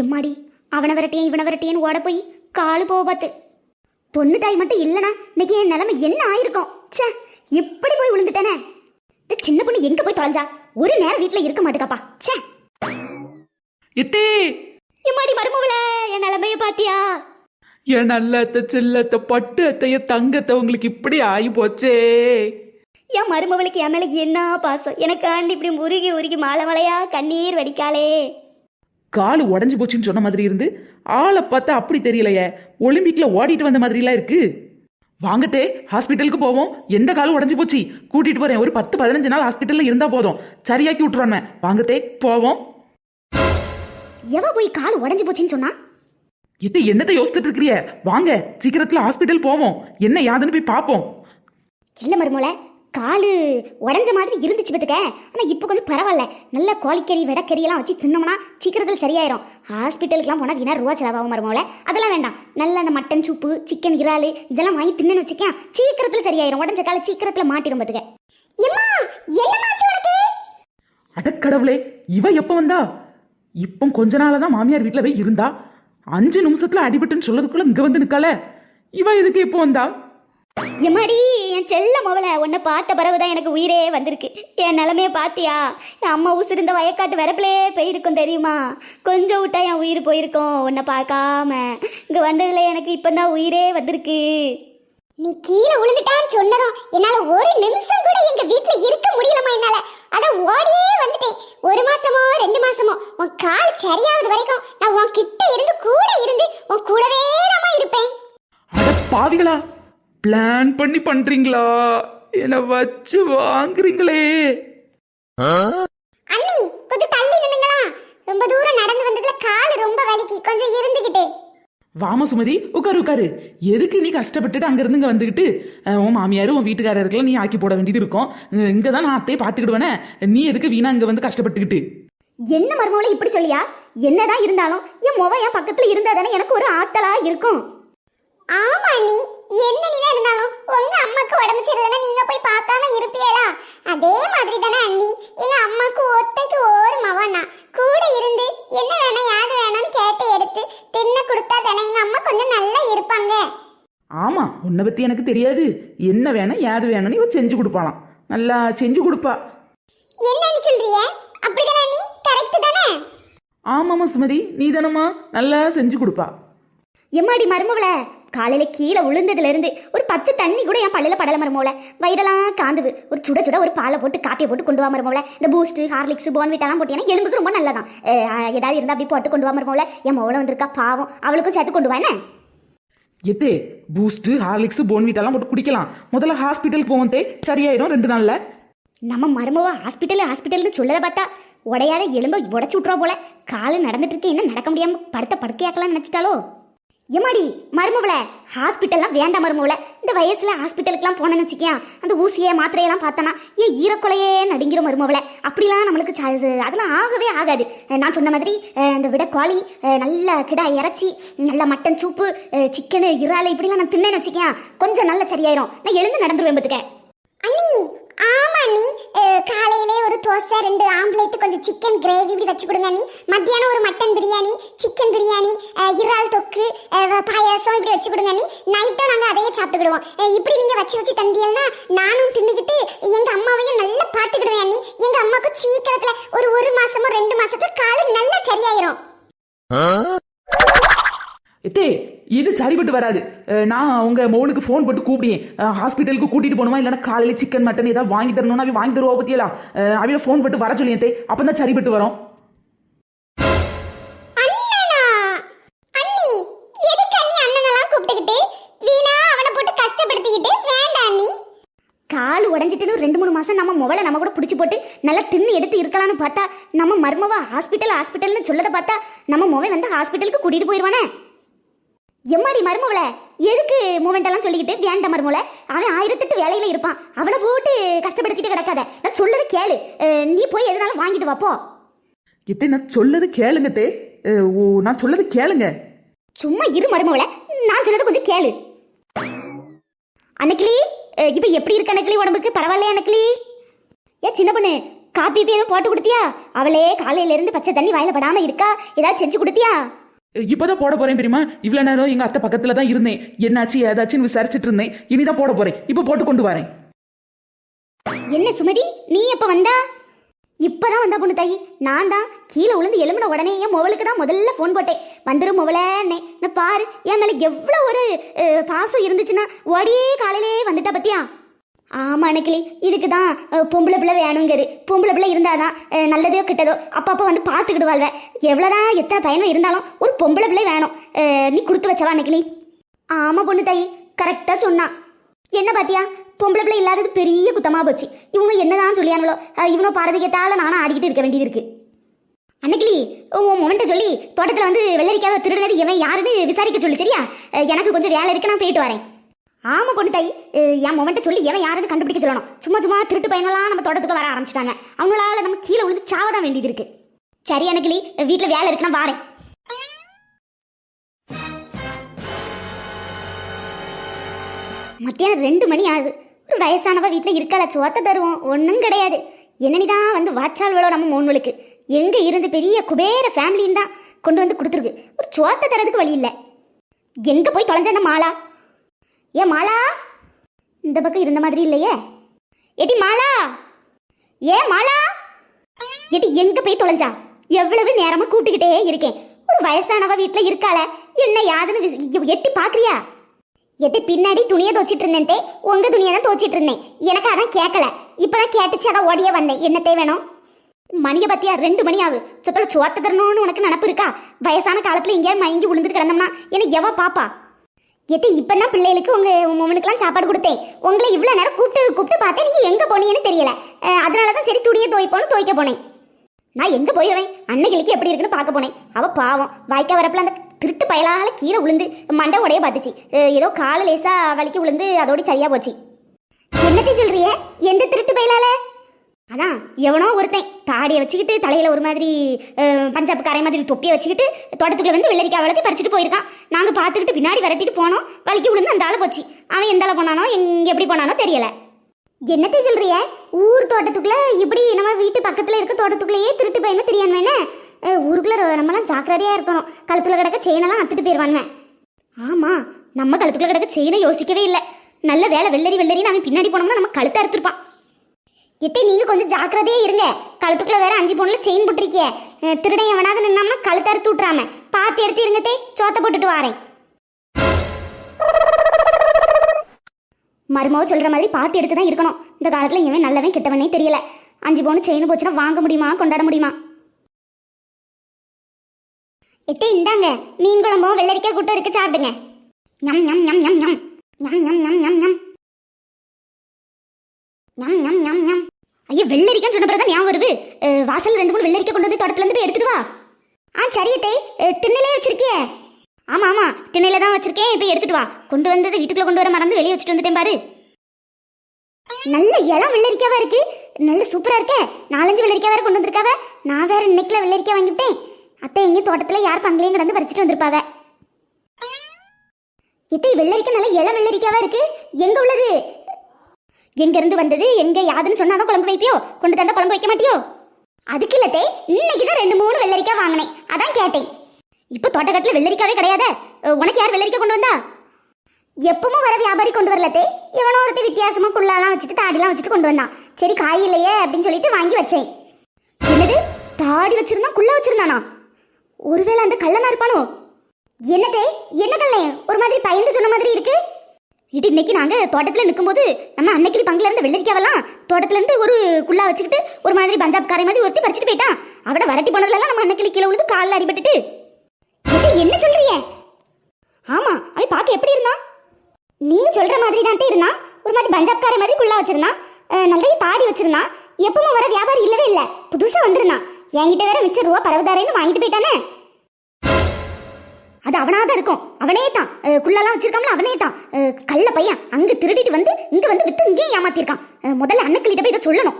எம்மாடி அவனை விரட்டியன் இவனை விரட்டியன்னு ஓட போய் காலு போக பார்த்து. பொண்ணு தாய் மட்டும் இல்லனா இன்னைக்கு என் நிலைமை என்ன ஆயிருக்கும்? ச்சே எப்படி போய் விழுந்துட்டேனே? இந்த சின்ன பொண்ணு எங்க போய் தொலைஞ்சா? ஒரு நேரம் வீட்ல இருக்க மாட்டேக்காப்பா. ச்சே. எத்தே எம்மாடி மருமவள என் நிலைமைய பாத்தியா? என் நல்ல அத்தை செல்லத்தை பட்டு அத்தைய தங்கத்தை உங்களுக்கு இப்படி ஆகி போச்சே. என் மருமவளுக்கு என் மேல என்ன பாசம்? எனக்காண்டி இப்படி உருகி உருகி மாலை மலையா கண்ணீர் வடிக்காளே. கால் உடஞ்சி போச்சுன்னு சொன்ன மாதிரி இருந்து ஆளை பார்த்தா அப்படி தெரியலையே. ஒலிம்பிக்ல ஓடிட்டு வந்த மாதிரிலாம் இருக்கு. வாங்கத்தே ஹாஸ்பிட்டலுக்கு போவோம். எந்த காலும் உடஞ்சி போச்சு? கூட்டிட்டு போறேன். ஒரு பத்து பதினஞ்சு நாள் ஹாஸ்பிட்டல்ல இருந்தா போதும். சரியாக்கி விட்டுருவானே வாங்கத்தே போவோம். எவ போய் கால் உடைஞ்சு போச்சுன்னு சொன்னா? எத்த என்னத்தை யோசிச்சுட்டு இருக்கிறிய? வாங்க சீக்கிரத்துல ஹாஸ்பிட்டல் போவோம். என்ன யாதுன்னு போய் பார்ப்போம் இல்ல மருமோல காலு உடஞ்ச மாதிரி இருந்துச்சு பத்துக்க ஆனால் இப்போ கொஞ்சம் பரவாயில்ல. நல்ல கோழிக்கறி வெடக்கறியெல்லாம் வச்சு தின்னோம்னா சீக்கிரத்தில் சரியாயிரும். ஹாஸ்பிட்டலுக்குலாம் போனால் வீணா ரூபா செலவாகும் மருமோல அதெல்லாம் வேண்டாம். நல்ல அந்த மட்டன் சூப்பு சிக்கன் இறால் இதெல்லாம் வாங்கி தின்னு வச்சுக்கேன் சீக்கிரத்தில் சரியாயிரும். உடஞ்ச கால சீக்கிரத்தில் மாட்டிடும் பத்துக்க அடக்கடவுளே இவ எப்போ வந்தா? இப்போ கொஞ்ச நாள தான் மாமியார் வீட்டில் போய் இருந்தா. அஞ்சு நிமிஷத்தில் அடிபட்டுன்னு சொல்லதுக்குள்ள இங்கே வந்து நிற்கல இவ எதுக்கு இப்போ வந்தா? எம்மாடி என் செல்ல மவளை உன்னை பார்த்த பிறகுதான் எனக்கு உயிரே வந்திருக்கு. என் நிலமைய பாத்தியா என் அம்மா உசுரு இந்த வயக்காட்டு வரப்பிலே போயிருக்கும் தெரியுமா? கொஞ்சம் விட்டா என் உயிர் போயிருக்கும் உன்னை பார்க்காம. இங்க வந்ததுல எனக்கு இப்பதான் உயிரே வந்திருக்கு. நீ கீழே விழுந்துட்டான்னு சொன்னதும் என்னால ஒரு நிமிஷம் கூட எங்க வீட்ல இருக்க முடியலமா என்னால. அத ஓடியே வந்துட்டேன். ஒரு மாசமோ ரெண்டு மாசமோ உன் கால் சரியாவது வரைக்கும் நான் உன் கிட்ட இருந்து கூட இருந்து உன் கூடவே இருப்பேன். அட பாவிகளா பிளான் பண்ணி பண்றீங்களா? என்ன வச்சு வாங்குறீங்களே. அண்ணி கொஞ்சம் தள்ளி நின்னுங்களா ரொம்ப தூரம் நடந்து வந்ததுல கால் ரொம்ப வலிக்கு. கொஞ்சம் இருந்துகிட்டு. வாம சுமதி உட்காரு உட்காரு. எதுக்கு நீ கஷ்டப்பட்டுட்டு அங்க இருந்து இங்க வந்துகிட்டு? அஹ், உன் மாமியாரும் உன் வீட்டுக்காரருக்கெல்லாம் நீ ஆக்கி போட வேண்டியது இருக்கும். இங்க தான் நான் அத்தையை பாத்துக்கிடுவேனே நீ எதுக்கு வீணா இங்க வந்து கஷ்டப்பட்டுக்கிட்டு? என்ன மருமவளை இப்படி சொல்லியா? என்னதான் இருந்தாலும் என் முவ என் பக்கத்துல இருந்தா தானே எனக்கு ஒரு ஆத்தலா இருக்கும். ஆமா அண்ணி. என்ன நீ இருந்தாலும் உங்க அம்மாக்கு உடம்பு சரியில்லைன்னா நீங்க போய் பார்க்காம இருப்பீங்களா? அதே மாதிரி தானே அண்ணி. எங்க அம்மாக்கு ஒத்தைக்கு ஒரு மவனா கூட இருந்து என்ன வேணும் யாது வேணும்னு கேட்டு எடுத்து தின்ன கொடுத்தா தானே எங்க அம்மா கொஞ்சம் நல்லா இருப்பாங்க. ஆமா உன்னை பத்தி எனக்கு தெரியாது. என்ன வேணும் ஏது வேணும்னு இவ செஞ்சு கொடுப்பாளாம். நல்லா செஞ்சு கொடுப்பா. என்னன்னு சொல்றிய? அப்படிதானே அண்ணி? கரெக்ட் தானே? ஆமாமா சுமதி நீ தானம்மா நல்லா செஞ்சு கொடுப்பா. எம்மாடி மருமவள காலையில கீழே விழுந்ததுல இருந்து ஒரு பச்சை தண்ணி கூட என் பல்லில படல மருமவள வயிறெல்லாம் காந்துது. ஒரு சுட சுட ஒரு பாலை போட்டு காப்பியை போட்டு கொண்டு வா இந்த பூஸ்ட் ஹார்லிக்ஸ் போன்விட்டாலாம் போட்டியான எலும்புக்கு ரொம்ப நல்லதான். ஏதாவது இருந்தா அப்படி போட்டு கொண்டு வா என் மவள வந்திருக்கா பாவம். அவளுக்கும் சேர்த்து கொண்டு வா என்ன? எத்தே பூஸ்ட் ஹார்லிக்ஸ் போன்வீட்டெல்லாம் போட்டு குடிக்கலாம். முதல்ல ஹாஸ்பிட்டல் போவோம் தே சரியாயிரும் ரெண்டு நாள்ல. நம்ம மருமவ ஹாஸ்பிட்டல் ஹாஸ்பிட்டல்னு சொல்லத பார்த்தா உடையாத எலும்ப உடச்சு விட்றா போல. காலு நடந்துட்டு இருக்கே என்ன நடக்க முடியாம படுத்த படுக்கையாக்கலாம்னு நினைச்சிட்டாலோ எம்மாடி மருமவள? ஹாஸ்பிட்டல்லாம் வேண்டாம் மருமவள. இந்த வயசுல ஹாஸ்பிட்டலுக்குலாம் போனேன்னு வச்சுக்கியா அந்த ஊசியை மாத்திரையெல்லாம் பார்த்தனா ஏன் ஈரக்குலையே நடுங்கிற மருமவள. அப்படிலாம் நம்மளுக்கு அதெல்லாம் ஆகவே ஆகாது. நான் சொன்ன மாதிரி அந்த இந்த விட கோழி நல்ல கிடா இறைச்சி நல்ல மட்டன் சூப்பு சிக்கனு இறால் இப்படிலாம் நான் தின்னேன்னு வச்சுக்கியா கொஞ்சம் நல்ல சரியாயிரும். நான் எழுந்து நடந்துருவேன் பத்துக்க. அண்ணி ஆமா நீ காலையிலே ஒரு தோசை ரெண்டு ஆம்லேட் கொஞ்சம் சிக்கன் கிரேவி இப்படி வச்சு கொடுங்க நீ. மத்தியானம் ஒரு மட்டன் பிரியாணி சிக்கன் பிரியாணி இறால் தொக்கு பாயாசம் இப்படி வச்சு கொடுங்க நீ. நைட்டும் நாங்கள் அதையே சாப்பிட்டுக்கிடுவோம். இப்படி நீங்க வச்சு வச்சு தந்தியல்னா நானும் தின்னுக்கிட்டு எங்க அம்மாவையும் நல்லா பார்த்துக்கிடுவேன் அண்ணி எங்க அம்மாவுக்கு சீக்கிரத்துல ஒரு ஒரு மாசமோ ரெண்டு மாசத்துல காலு நல்லா சரியாயிரும் எத்தே இது சரிப்பட்டு வராது. நான் உங்க மௌனுக்கு ஃபோன் போட்டு கூப்பிடுவேன். ஹாஸ்பிட்டலுக்கு கூட்டிட்டு போகணுமா? இல்லைன்னா காலையில சிக்கன் மட்டன் ஏதாவது வாங்கி தரணும்னா அவ வாங்கி தருவா பத்தியலாம் அவையில ஃபோன் போட்டு வர சொல்லி தே. அப்பதான் சரிப்பட்டு வரும். கால் உடஞ்சிட்டுன்னு ரெண்டு மூணு மாசம் நம்ம முவலை நம்ம கூட பிடிச்சி போட்டு நல்லா தின்னு எடுத்து இருக்கலாம்னு பார்த்தா நம்ம மருமவா ஹாஸ்பிட்டல் ஹாஸ்பிட்டல்னு சொல்லதை பார்த்தா நம்ம முவை வந்து ஹாஸ்பிட்டலுக்கு கூட்டிட்டு போயிடுவானே எம்மாடி மருமவள? எதுக்கு மூமெண்ட் எல்லாம் சொல்லிக்கிட்டு வேண்டாம் மருமவள? அவன் ஆயிரத்தெட்டு வேலையில இருப்பான். அவனை போட்டு கஷ்டப்படுத்திட்டு கிடக்காத. நான் சொல்லது கேளு. நீ போய் எதுனாலும் வாங்கிட்டு வா போ எத்தே நான் சொல்லது கேளுங்க தே. நான் சொல்லது கேளுங்க. சும்மா இரு மருமவள. நான் சொன்னது கொஞ்சம் கேளு. அன்னைக்கிளி இப்ப எப்படி இருக்கு அன்னைக்கிளி உடம்புக்கு? பரவாயில்லையா அன்னைக்கிளி ஏ சின்ன பொண்ணு காப்பி எதுவும் போட்டு கொடுத்தியா? அவளே காலையில இருந்து பச்சை தண்ணி வாயில படாம இருக்கா? ஏதாவது செஞ்சு கொடுத்தியா? இப்போதான் போட போறேன் பெரியமா இவ்வளவு நேரம் எங்க அத்தை பக்கத்துல தான் இருந்தேன். என்னாச்சு ஏதாச்சுன்னு விசாரிச்சுட்டு இருந்தேன். இனிதான் போட போறேன். இப்ப போட்டு கொண்டு வரேன். என்ன சுமதி? நீ எப்ப வந்தா? இப்பதான் வந்தா பொண்ணு தாயி. நான் தான் கீழே விழுந்து எலும்பின உடனே என் மொபைலுக்கு தான் முதல்ல ஃபோன் போட்டேன். வந்துடும் மொபைலன்னே நான் பாரு என் மேல எவ்வளோ ஒரு பாசம் இருந்துச்சுன்னா ஓடியே காலையிலே வந்துட்டா பத்தியா? ஆமாம் அணுக்கிளி இதுக்கு தான் பொம்பளை பிள்ளை வேணுங்கிறது. பொம்பளை பிள்ளை இருந்தால் தான் நல்லதோ கிட்டதோ அப்பப்போ வந்து பார்த்துக்கிட்டு வாழ்வ. எவ்வளோதான் எத்தனை பயணம் இருந்தாலும் ஒரு பொம்பளை பிள்ளை வேணும். நீ கொடுத்து வச்சவா அணுக்கிளி ஆமாம் பொண்ணு தாய். கரெக்டாக சொன்னான் என்ன பார்த்தியா பொம்பளை பிள்ளை இல்லாதது பெரிய குத்தமாக போச்சு. இவங்க என்னதான் சொல்லியானுங்களோ இவனோ பாரதிக்கத்தால நானும் ஆடிக்கிட்டு இருக்க வேண்டியது இருக்குது அன்னைக்கிளி உன் மொமெண்ட்டை சொல்லி தோட்டத்தில் வந்து வெள்ளரிக்காவை திருடுனது இவன் யாருன்னு விசாரிக்க சொல்லி சரியா? எனக்கு கொஞ்சம் வேலை இருக்கு நான் போயிட்டு வரேன். ஆமாம் பொண்ணு தாய் என் மொமெண்ட்டை சொல்லி எவன் யாருன்னு கண்டுபிடிக்க சொல்லணும். சும்மா சும்மா திருட்டு பையனெல்லாம் நம்ம தோட்டத்துக்கு வர ஆரம்பிச்சிட்டாங்க. அவங்களால நம்ம கீழே விழுந்து சாவதான் வேண்டியது இருக்கு. சரி அன்னைக்கிளி வீட்டில் வேலை இருக்குன்னா நான் வாரேன் மத்தியானம் ரெண்டு மணி ஆகுது. ஒரு வயசானவ வீட்டில் இருக்கல சோத்த தருவோம். ஒன்றும் கிடையாது. என்னனிதான் வந்து வாச்சால் விழோ நம்ம மோன்வளுக்கு எங்கே இருந்து பெரிய குபேர ஃபேமிலின்னு தான் கொண்டு வந்து கொடுத்துருக்கு. ஒரு சோத்த தரதுக்கு வழி இல்லை. எங்கே போய் தொலைஞ்ச அந்த மாலா? ஏ மாலா? இந்த பக்கம் இருந்த மாதிரி இல்லையே. எடி மாலா? ஏ மாலா? எடி எங்க போய் தொலைஞ்சா? எவ்வளவு நேரமா கூப்பிட்டுக்கிட்டே இருக்கேன். ஒரு வயசானவ வீட்டில் இருக்காள. என்ன யாதுன்னு எட்டி பாக்குறியா? எது பின்னாடி துணியை துவச்சிட்டு இருந்தேன்ட்டே. உங்க துணியை தான் துவச்சிட்டு இருந்தேன். எனக்கு அதான் கேட்கல இப்பதான் கேட்டுச்சு அதான் ஓடியே வந்தேன். என்னத்தே வேணும்? மணியை பத்தியா? ரெண்டு மணி ஆகு சொத்தல சோத்த தரணும்னு உனக்கு நினப்பு இருக்கா? வயசான காலத்துல எங்கேயாவது மயங்கி விழுந்துட்டு கிடந்தோம்னா எனக்கு எவ பாப்பா? எட்டு இப்போ தான் பிள்ளைகளுக்கு உங்க உமனுக்குலாம் சாப்பாடு கொடுத்தேன். உங்களை இவ்வளோ நேரம் கூப்பிட்டு கூப்பிட்டு பார்த்தேன். நீங்கள் எங்கே போனீங்கன்னு தெரியல. அதனால தான் சரி துணியை துவைப்போன்னு துவைக்க போனேன். நான் எங்கே போயிடுவேன் அன்னைகளுக்கு எப்படி இருக்குன்னு பார்க்க போனேன். அவ பாவம். வாய்க்கா வரப்பில் அந்த திருட்டு பயலால கீழே விழுந்து மண்டை உடைய பார்த்துச்சு. ஏதோ காலை லேசா வலிக்கு விழுந்து அதோட சரியா போச்சு. என்னத்தை சொல்றிய? எந்த திருட்டு பயலால? அதான் எவனோ ஒருத்தன் தாடியை வச்சுக்கிட்டு தலையில் ஒரு மாதிரி பஞ்சாப்பு பஞ்சாப் கரை மாதிரி தொப்பியை வச்சுக்கிட்டு தோட்டத்துக்குள்ளே வந்து வெள்ளரிக்காய் வளர்த்து பறிச்சுட்டு போயிருக்கான். நாங்கள் பார்த்துக்கிட்டு பின்னாடி விரட்டிட்டு போனோம். வலிக்கு விழுந்து அந்த ஆளை போச்சு. அவன் எந்த ஆளை போனானோ எங்கே எப்படி போனானோ தெரியலை. என்னத்தை சொல்றிய? ஊர் தோட்டத்துக்குள்ளே இப்படி நம்ம வீட்டு பக்கத்தில் இருக்க தோட்டத்துக்குள்ளேயே திருட்டு பையனும் தெரியாம வேணே ஊருக்குள்ளே நம்மளாம் நம்மலாம் இருக்கணும். கழுத்துல கிடக்க செயினெல்லாம் அத்துட்டு போயிடுவானுவேன் ஆமாம் நம்ம கழுத்துக்குள்ள கிடக்க செயினை யோசிக்கவே இல்லை. நல்ல வேலை வெள்ளரி வெள்ளரின்னு அவன் பின்னாடி போனோம்னா நம்ம கழுத்தை அறுத்துருப்பான். எத்தை நீங்க கொஞ்சம் ஜாக்கிரதையா இருங்க. கழுத்துக்குள்ள வேற அஞ்சு பவுனில் செயின் போட்டிருக்கிய. திருடன் எவனாவது நின்னோம்னா கழுத்தை அறுத்து விட்றாம பார்த்து எடுத்து இருங்கத்தே சோத்த போட்டுட்டு வாரேன். மருமாவை சொல்ற மாதிரி பார்த்து எடுத்து தான் இருக்கணும். இந்த காலத்துல இவன் நல்லவன் கெட்டவனே தெரியல. அஞ்சு பவுன் செயின் போச்சுன்னா வாங்க முடியுமா கொண்டாட முடியுமா? எத்தே இந்தாங்க. மீன் குழம்பும் வெள்ளரிக்காய் கூட்டம் இருக்கு சாப்பிடுங்க. ஞம் ஞம் ஞம் ஞம் ஞம். ஞம் ஞம் ஞம் ஞம் ஞம். ஞம் ஞம் ஞம் ஞம். ஐயோ வெள்ளரிக்கான்னு சொன்ன பிறகு ஞாபகம் வருது. வாசல் ரெண்டு மூணு வெள்ளரிக்காய் கொண்டு வந்து தோட்டத்துல இருந்து போய் எடுத்துட்டு வா. ஆ சரியத்தை திண்ணிலே வச்சிருக்கியே. ஆமா ஆமா. திண்ணையில தான் வச்சிருக்கேன். இப்போ எடுத்துட்டு வா. கொண்டு வந்தது வீட்டுக்குள்ள கொண்டு வர மறந்து வெளியே வச்சுட்டு வந்துட்டேன் பாரு. நல்ல இளம் வெள்ளரிக்காவா இருக்கு. நல்ல சூப்பரா இருக்க. நாலஞ்சு வெள்ளரிக்கா வேற கொண்டு வந்திருக்காவ. நான் வேற இன்னைக்குல வெள்ளரிக்கா வாங்கிவிட்டேன். அத்தை எங்க தோட்டத்துல யார் பங்களையும் கடந்து பறிச்சுட்டு வந்திருப்பாவ. இத்தை வெள்ளரிக்காய் நல்ல இளம் வெள்ளரிக்காவா இருக்கு. எங்க உள்ளது? எங்கேருந்து வந்தது? எங்க யாதுன்னு சொன்னாதான் குழம்பு வைப்பியோ? கொண்டு தந்தா குழம்பு வைக்க மாட்டியோ? அதுக்கு இல்லத்தே இன்னைக்கு தான் ரெண்டு மூணு வெள்ளரிக்காய் வாங்கினேன். அதான் கேட்டேன். இப்போ தோட்டக்கட்டில் வெள்ளரிக்காவே கிடையாது? உனக்கு யார் வெள்ளரிக்காய் கொண்டு வந்தா? எப்பவும் வர வியாபாரி கொண்டு வரலத்தே இவனோ ஒருத்தர் வித்தியாசமா குள்ளாலாம் வச்சுட்டு தாடிலாம் வச்சுட்டு கொண்டு வந்தான். சரி காய் இல்லையே அப்படின்னு சொல்லிட்டு வாங்கி வச்சேன். என்னது? தாடி வச்சிருந்தான் குள்ள வச்சிருந்தானா? ஒருவேளை அந்த கள்ளனா இருப்பானோ? என்னதே என்ன கல்லே ஒரு மாதிரி பயந்து சொன்ன மாதிரி இருக்கு. இது இன்னைக்கு நாங்க தோட்டத்துல நிக்கும்போது நம்ம அன்னைக்கு பங்குல இருந்து வெள்ளரிக்காவெல்லாம் தோட்டத்துல இருந்து ஒரு குள்ளா வச்சுக்கிட்டு ஒரு மாதிரி பஞ்சாப் காரை மாதிரி ஒருத்தி பறிச்சுட்டு போயிட்டான் அவட வரட்டி போனதுல நம்ம அன்னைக்கு கீழே விழுந்து காலில் அடிபட்டுட்டு. என்ன சொல்றீங்க? ஆமா அவன் பார்க்க எப்படி இருந்தான் நீ சொல்ற மாதிரி தான் இருந்தான் ஒரு மாதிரி பஞ்சாப் காரை மாதிரி குள்ளா வச்சிருந்தான் நிறைய தாடி வச்சிருந்தான் எப்பவும் வர வியாபாரி இல்லவே இல்ல. புதுசா வந்திருந்தான் என்கிட்ட வேற மிச்சம் ரூபா பரவுதாரேன்னு வாங்கிட்டு போயிட்டானே. அது அவனாதான் இருக்கும். அவனே தான் குள்ளெல்லாம் வச்சிருக்கான்ல அவனே தான் கள்ள பையன். அங்கே திருடிட்டு வந்து இங்கே வந்து விற்று இங்கேயும் ஏமாத்திருக்கான். முதல்ல அண்ணக்கிட்ட போய் இதை சொல்லணும்.